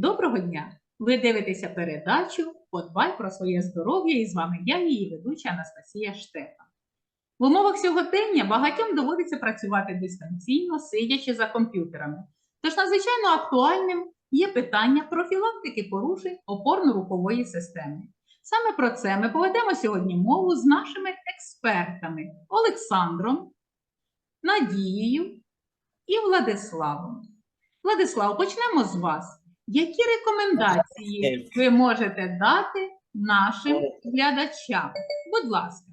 Доброго дня! Ви дивитеся передачу Подбай про своє здоров'я і з вами я, її ведуча Анастасія Штефан. В умовах сьогодення багатьом доводиться працювати дистанційно, сидячи за комп'ютерами. Тож надзвичайно актуальним є питання профілактики порушень опорно-рухової системи. Саме про це ми поведемо сьогодні мову з нашими експертами Олександром, Надією і Владиславом. Владислав, почнемо з вас. Які рекомендації ви можете дати нашим глядачам? Будь ласка.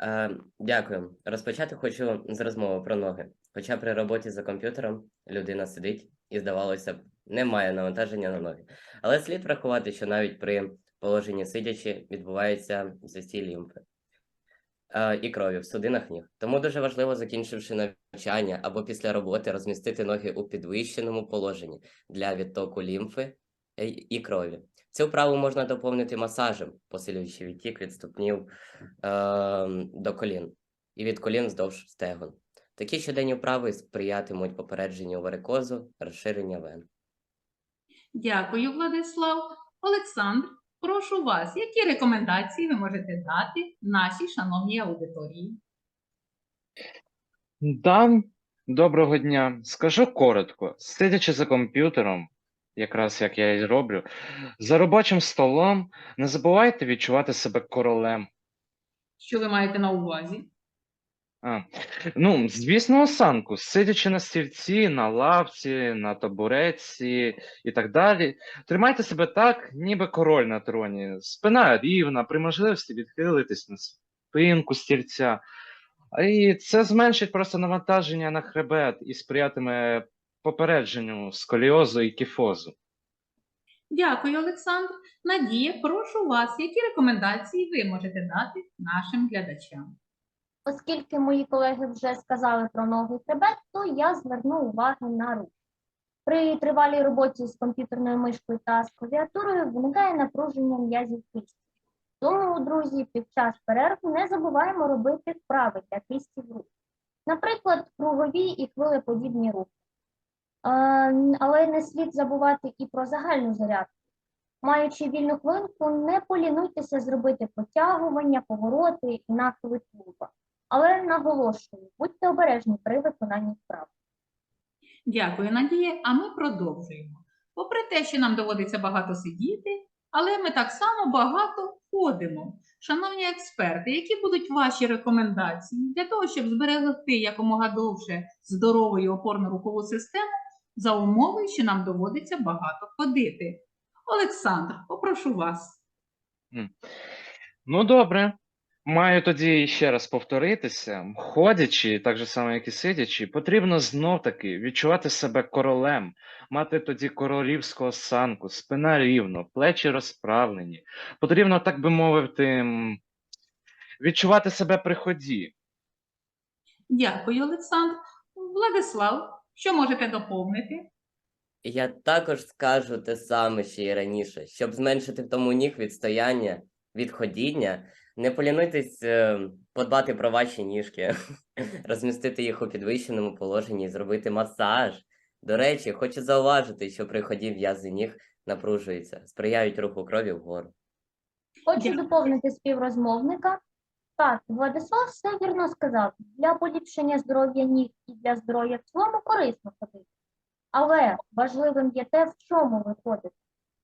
Е, Дякую. Розпочати хочу з розмови про ноги. Хоча при роботі за комп'ютером людина сидить і, здавалося б, немає навантаження на ноги. Але слід врахувати, що навіть при положенні сидячи відбувається застій лімфи і крові в судинах ніг. Тому дуже важливо, закінчивши навчання або після роботи, розмістити ноги у підвищеному положенні для відтоку лімфи е, і крові. Цю вправу можна доповнити масажем, посилюючи відтік від ступнів е, до колін і від колін вздовж стегон. Такі щоденні вправи сприятимуть попередженню варикозу, розширення вен. Дякую, Владислав. Олександр, прошу вас, які рекомендації ви можете дати нашій шановній аудиторії? Да, доброго дня. Скажу коротко, сидячи за комп'ютером, якраз як я і роблю, за робочим столом, не забувайте відчувати себе королем. Що ви маєте на увазі? Ну, звісно, осанку, сидячи на стільці, на лавці, на табуретці і так далі. Тримайте себе так, ніби король на троні. Спина рівна, при можливості відхилитись на спинку стільця. І це зменшить просто навантаження на хребет і сприятиме попередженню сколіозу і кіфозу. Дякую, Олександр. Надія, прошу вас, які рекомендації ви можете дати нашим глядачам? Оскільки мої колеги вже сказали про ноги хребет, то я зверну увагу на руки. При тривалій роботі з комп'ютерною мишкою та з клавіатурою виникає напруження м'язів кисті. Тому, друзі, під час перерв не забуваємо робити вправи для кистів рук. Наприклад, кругові і хвилеподібні рухи. Е, Але не слід забувати і про загальну зарядку. Маючи вільну хвилинку, не полінуйтеся зробити потягування, повороти і нахили тулуба. Але наголошую, будьте обережні при виконанні вправ. Дякую, Надія. А ми продовжуємо. Попри те, що нам доводиться багато сидіти, але ми так само багато ходимо. Шановні експерти, які будуть ваші рекомендації для того, щоб зберегти якомога довше здорову і опорно-рухову систему за умови, що нам доводиться багато ходити? Олександр, попрошу вас. Ну, добре. Маю тоді ще раз повторитися. Ходячи, так же само, як і сидячи, потрібно знов-таки відчувати себе королем, мати тоді королівську осанку, спина рівно, плечі розправлені. Потрібно, так би мовити, відчувати себе при ході. Дякую, Олександр. Владислав, що можете доповнити? Я також скажу те саме, що і раніше, щоб зменшити в тому ніг відстояння, від ходіння, не полінуйтесь е, подбати про ваші ніжки, розмістити їх у підвищеному положенні і зробити масаж. До речі, хочу зауважити, що при ході м'язи ніг напружуються, сприяють руху крові вгору. Хочу доповнити співрозмовника. Так, Владислав все вірно сказав. Для поліпшення здоров'я ніг і для здоров'я в цілому корисно ходити. Але важливим є те, в чому ви ходите.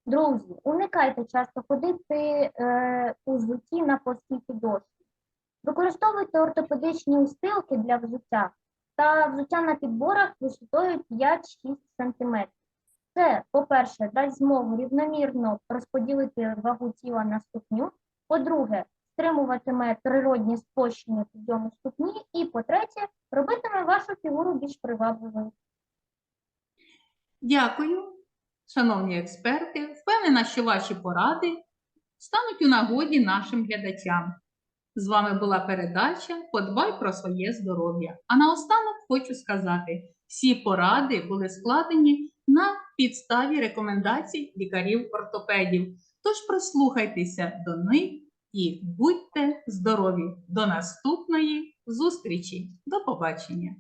Друзі, уникайте часто ходити е, у взутті на плоскій підошві. Використовуйте ортопедичні устилки для взуття та взуття на підборах висотою 5-6 см. Це, по-перше, дасть змогу рівномірно розподілити вагу тіла на ступню. По-друге, стримуватиме природні спрощення підйому ступні. І по-третє, робитиме вашу фігуру більш привабливою. Дякую, шановні експерти. Впевнена, що ваші поради стануть у нагоді нашим глядачам. З вами була передача Подбай про своє здоров'я. А наостанок хочу сказати: всі поради були складені на підставі рекомендацій лікарів-ортопедів. Тож прислухайтеся до них і будьте здорові! До наступної зустрічі! До побачення!